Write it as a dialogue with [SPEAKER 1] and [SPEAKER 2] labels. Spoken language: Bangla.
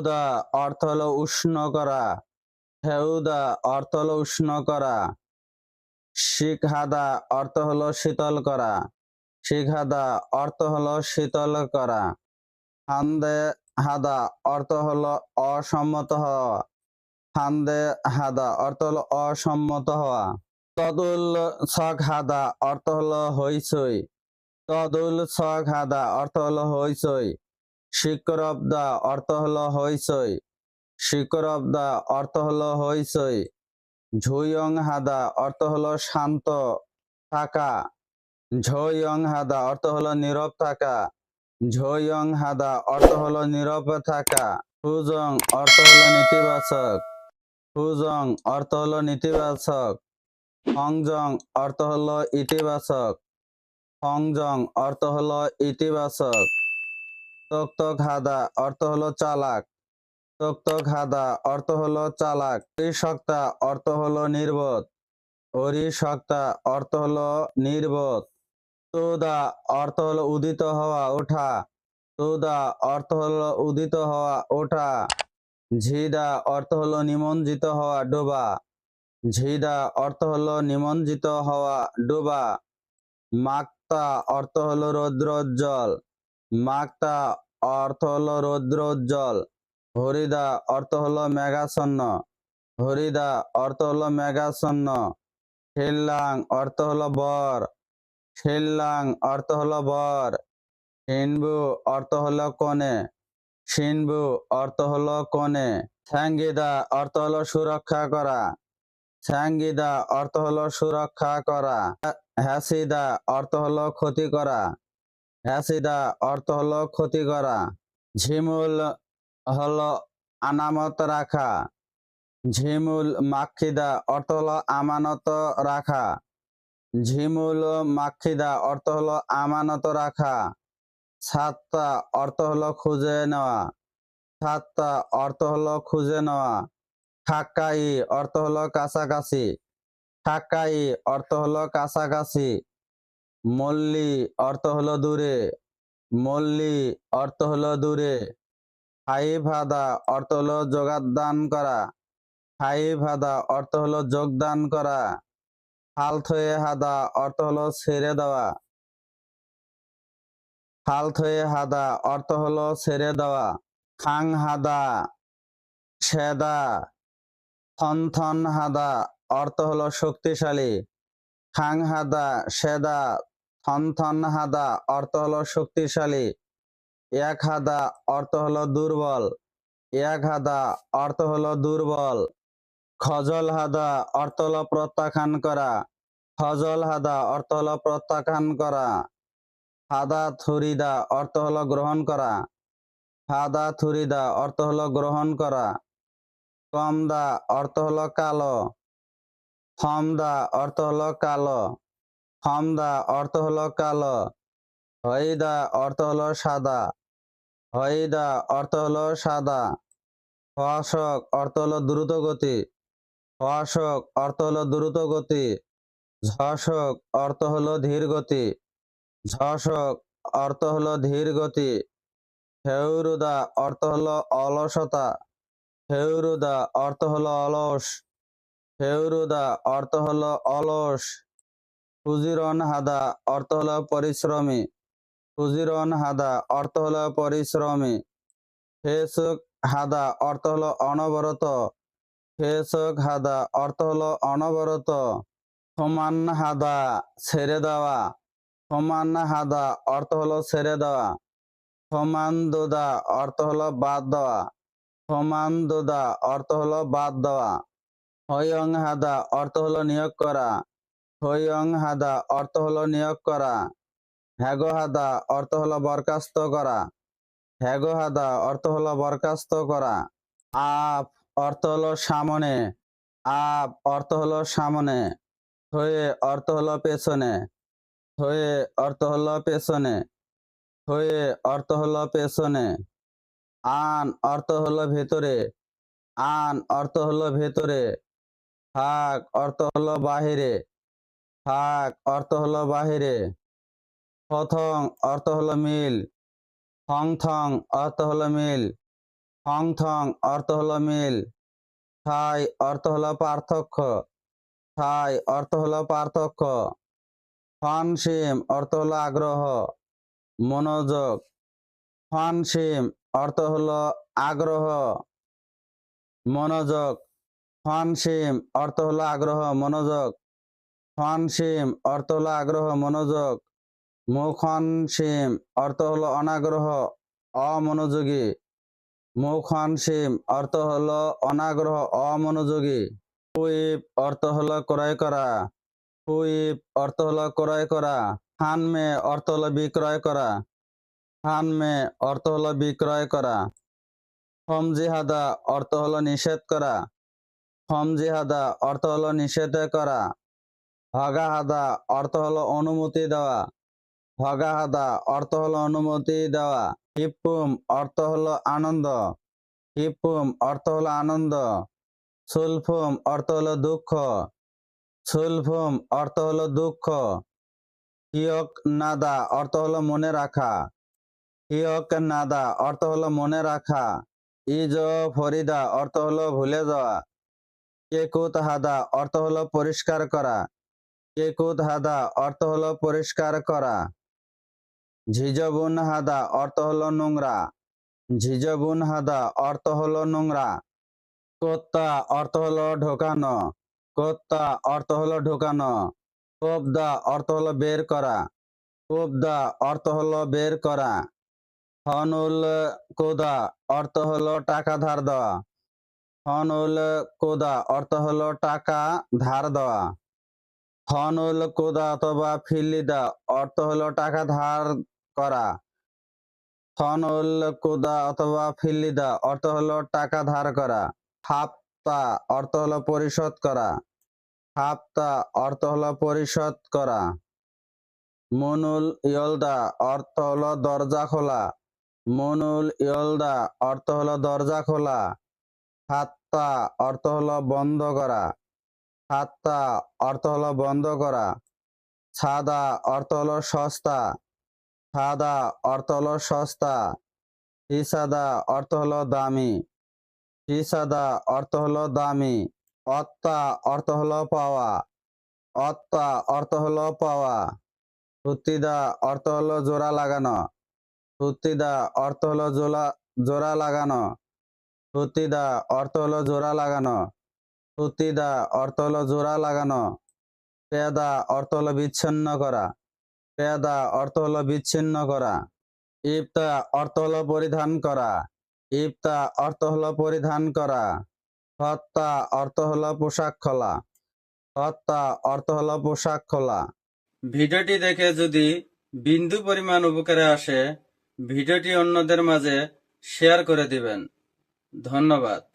[SPEAKER 1] হেউদা অর্থ হলো উষ্ণ করা। হেউদা অর্থ হলো উষ্ণ করা। শিখহাদা অর্থ হলো শীতল করা। শিখহাদা অর্থ হলো শীতল করা। হান্দে হাদা অর্থ হলো অসম্মত হওয়া। হান্দে হাদা অর্থ হলো অসম্মত হওয়া। তদুল ছক হাদা অর্থ হলো হইচই। তদুল ছক হাদা অর্থ হলো হইচই। শিকরবদা অর্থ হল হইচই শিকরবদা অর্থ হলো হইচই ঝুয়ং হাদা অর্থ হল শান্ত থাকা। ঝয়ং হাদা অর্থ হল নীরব থাকা। ঝয়ং হাদা অর্থ হল নীরব থাকা। হুজং অর্থ হল নেতিবাচক। হুজং অর্থ হল নেতিবাচক। হংজং অর্থ হল ইতিবাচক। হংজং অর্থ হল ইতিবাচক। তক্তক হাদা অর্থ হলো চালাক। তক্তক হাদা অর্থ হলো চালাক। ত্রিশক্তা অর্থ হলো নির্বোধ। অরিশক্তা অর্থ হলো নির্বোধ। তোদা অর্থ হলো উদিত হওয়া ওঠা। তোদা অর্থ হলো উদিত হওয়া ওঠা। ঝিদা অর্থ হলো নিমজ্জিত হওয়া ডোবা। ঝিদা অর্থ হলো নিমজ্জিত হওয়া ডোবা। মাক্তা অর্থ হলো রৌদ্রোজ্জ্বল। মাক্তা অর্থ হলো রৌদ্রোজ্জ্বল হরিদা অর্থ হলো মেঘাচ্ছন্ন হরিদা অর্থ হলো মেঘাচ্ছন্ন শিল্লাং অর্থ হলো বর শিল্লাং অর্থ হলো বর শিনবু অর্থ হলো কনে শিনবু অর্থ হলো কনে স্যাঙ্গিদা অর্থ হলো সুরক্ষা করা স্যাঙ্গিদা অর্থ হলো সুরক্ষা করা হ্যাসিদা অর্থ হলো ক্ষতি করা হ্যাসিদা অর্থ হলো ক্ষতি করা। ঝিমুল হলো আনামত রাখা। ঝিমুল মাক্ষিদা অর্থ হলো আমানত রাখা। ঝিমুল মাক্ষিদা অর্থ হলো আমানত রাখা। সাতটা অর্থ হলো খুঁজে নেওয়া। সাতটা অর্থ হলো খুঁজে নেওয়া। ঠাক্কাই অর্থ হলো কাছাকাছি। ঠাক্কাই অর্থ হলো কাছাকাছি। মল্লি, অর্থ হলো দূরে। মল্লি, অর্থ হলো দূরে। হাইভাদা অর্থ হলো যোগদান করা। হাইভাদা অর্থ হলো যোগদান করা। হালথয়ে হাদা অর্থ হলো ছেড়ে দেওয়া। হাল থয়ে হাদা অর্থ হলো ছেড়ে দেওয়া। খাং হাদা সেদা। থনথন হাদা অর্থ হলো শক্তিশালী। খাং হাদা সেদা। থনথন হাদা অর্থ হলো শক্তিশালী। এক হাদা অর্থ হলো দুর্বল। এক হাদা অর্থ হলো দুর্বল। খজল হাদা অর্থ হলো প্রত্যাখ্যান করা। খজল হাদা অর্থ হলো প্রত্যাখ্যান করা। হাদা থুরিদা অর্থ হলো গ্রহণ করা। হাদা থুরিদা অর্থ হলো গ্রহণ করা। কমদা অর্থ হলো কালো। ফমদা অর্থ হলো কালো। ফমদা অর্থ হলো কালো হইদা অর্থ হলো সাদা হইদা অর্থ হলো সাদা হশক অর্থ হলো দ্রুত গতি হশক অর্থ হলো দ্রুত গতি ঝশক অর্থ হলো ধীর গতি ঝশক অর্থ হলো ধীর গতি হেউরুদা অর্থ হলো অলসতা হেউরুদা অর্থ হলো অলস হেউরুদা অর্থ হলো অলস ফুজিরন হাদা অর্থ হলো পরিশ্রমী। ফুজিরন হাদা অর্থ হলো পরিশ্রমী। ফেসুক হাদা অর্থ হলো অনবরত। ফেসুক হাদা অর্থ হল অনবরত। সমান হাদা ছেড়ে দেওয়া। সমান হাদা অর্থ হলো ছেড়ে দেওয়া। সমান দোদা অর্থ হলো বাদ দেওয়া। সমান দোদা অর্থ হলো বাদ দেওয়া। হয়ং হাদা অর্থ হলো নিয়োগ করা। হয়ং হাদা অর্থ হলো নিয়োগ করা হ্যাগো হাদা অর্থ হলো বরখাস্ত করা হ্যাগো হাদা অর্থ হলো বরখাস্ত করা আপ অর্থ হলো সামনে আপ অর্থ হলো সামনে হয়ে অর্থ হলো পেছনে হয়ে অর্থ হলো পেছনে হয়ে অর্থ হলো পেছনে আন অর্থ হলো ভেতরে আন অর্থ হলো ভেতরে ফাঁক অর্থ হলো বাহিরে ফাঁক অর্থ হলো বাহিরে। প্রথম, অর্থ হলো মিল। থং থং অর্থ হলো মিল। থং থং অর্থ হলো মিল। ঠাই অর্থ হলো পার্থক্য। ঠাই অর্থ হলো পার্থক্য। ফানসিম অর্থ হলো আগ্রহ। মনোযোগ। ফানসিম অর্থ হলো আগ্রহ। মনোযোগ। ফান ফানসিম অর্থ হলো আগ্রহ, মনোযোগ। ফানসিম অর্থ হলো আগ্রহ, মনোযোগ। মুখনসিম অর্থ হলো অনাগ্রহ, অমনোযোগী। মুখনসিম অর্থ হলো অনাগ্রহ, অমনোযোগী। হুইপ অর্থ হলো ক্রয় করা। হুইপ অর্থ হলো ক্রয় করা। হানমে অর্থ হলো বিক্রয় করা। হানমে অর্থ হলো বিক্রয় করা। ফমজিহাদা অর্থ হলো নিষেধ করা। ফমজিহাদা অর্থ হলো নিষেধ করা। হগাহাদা অর্থ হলো অনুমতি দেওয়া হগাহাদা অর্থ হলো অনুমতি দেওয়া হিপুম অর্থ হলো আনন্দ হিপুম অর্থ হলো আনন্দ সুলফুম অর্থ হলো দুঃখ সুলফুম অর্থ হলো দুঃখ হিয়ক নাদা অর্থ হলো মনে রাখা হিয়ক নাদা অর্থ হলো মনে রাখা ইজ ফরিদা অর্থ হলো ভুলে যাওয়া কেকুত হাদা অর্থ হলো পরিষ্কার করা কেকুত হাদা? অর্থ হলো পরিষ্কার করা। ঝিজবুন হাদা, অর্থ হলো নোংরা। ঝিজবুন হাদা, অর্থ হলো নোংরা। কোত্তা, অর্থ হলো ঢোকানো। কোত্তা, অর্থ হলো ঢোকানো। কোবদা, অর্থ হলো বের করা। কোবদা, অর্থ হলো বের করা। হনুল কোদা, অর্থ হলো টাকা ধার দেওয়া। হনুল কোদা, অর্থ হলো টাকা ধার দেওয়া। হনুল কোদা অথবা ফিল্লিদা অর্থ হলো টাকা ধার করা। হনুল কোদা অথবা ফিল্লিদা অর্থ হলো টাকা ধার করা। হাপ্তা, অর্থ হলো পরিশোধ করা। হাপ্তা, অর্থ হলো পরিশোধ করা। মনুল ইয়লদা, অর্থ হলো দরজা খোলা। মনুল ইয়লদা, অর্থ হলো দরজা খোলা। হাত্তা অর্থ হলো বন্ধ করা। হাত্তা অর্থ হলো বন্ধ করা সাদা অর্থ হলো সস্তা সাদা অর্থ হলো সস্তা হিসাদা অর্থ হলো দামি হিসাদা অর্থ হলো দামি অত্তা অর্থ হলো পাওয়া অত্তা অর্থ হলো পাওয়া হুতিদা অর্থ হলো জোড়া লাগানো হুতিদা অর্থ হলো জোড়া জোড়া লাগানো হুতিদা অর্থ হলো জোড়া লাগানো হুতিদা অর্থ হলো জোড়া লাগানো। পেদা অর্থ হলো বিচ্ছিন্ন করা। পেদা অর্থ হলো বিচ্ছিন্ন করা। ইফতা অর্থ হলো পরিধান করা। ইফতা অর্থ হলো পরিধান করা। হত্যা অর্থ হলো পোশাক খোলা। হত্যা অর্থ হলো পোশাক খোলা। ভিডিওটি দেখে যদি বিন্দু পরিমাণ উপকারে আসে, ভিডিওটি অন্যদের মাঝে শেয়ার করে দিবেন। ধন্যবাদ।